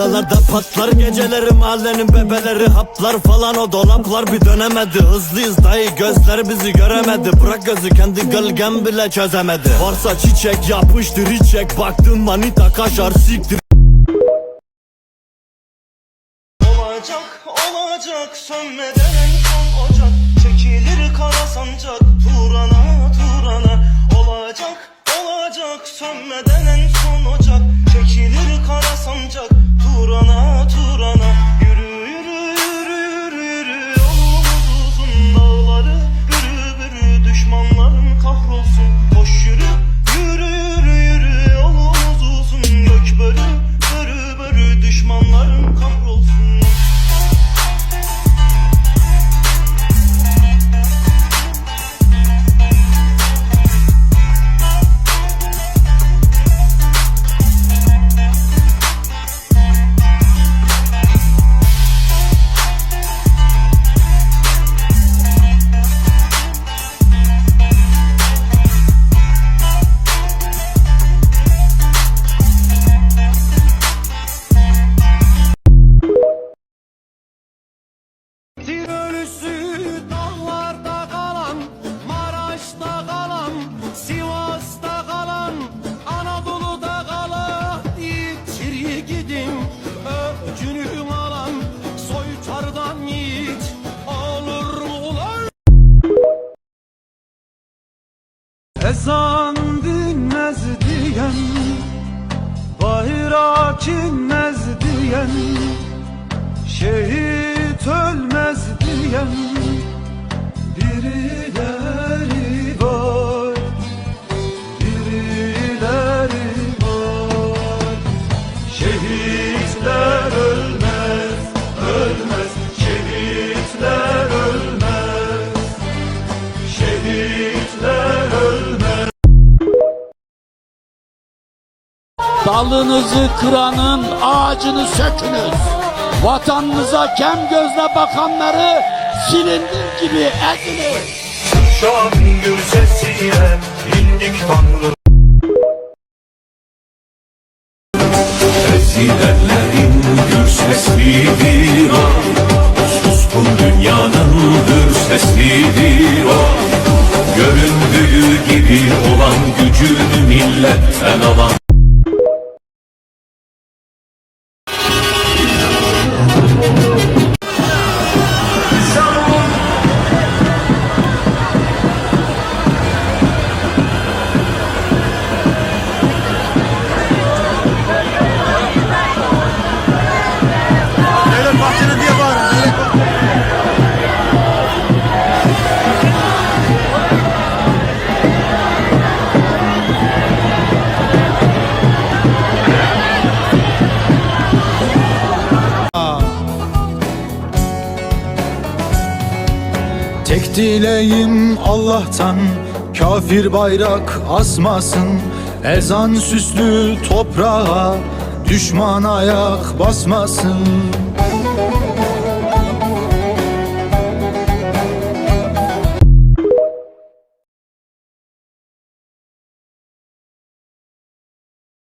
Akşamlarda patlar geceleri mahallenin bebeleri Haplar falan o dolaplar bir dönemedi. Hızlıyız dayı gözler bizi göremedi. Bırak gözü kendi gölgem bile çözemedi. Varsa çiçek yapıştır içek. Baktın manita kaşar siktir. Olacak olacak. Sönmeden en son ocak. Çekilir kara sancak. Turana Ezan dinmez diyen, bayrak inmez diyen, Şehit ölmez diyen birileri var Birileri var. Şehitler ölmez, ölmez. Şehitler ölmez. Şehitler Dalınızı kıranın ağacını sökünüz. Vatanınıza kem gözle bakanları silindir gibi eziniz. Şam gür sesiyle indik Tanrı Ezilenlerin gür seslidir o Suskun dünyanın gür seslidir o Göründüğü gibi olan gücünü milletten alan Tek dileğim Allah'tan. Kafir bayrak asmasın Ezan süslü toprağa düşman ayak basmasın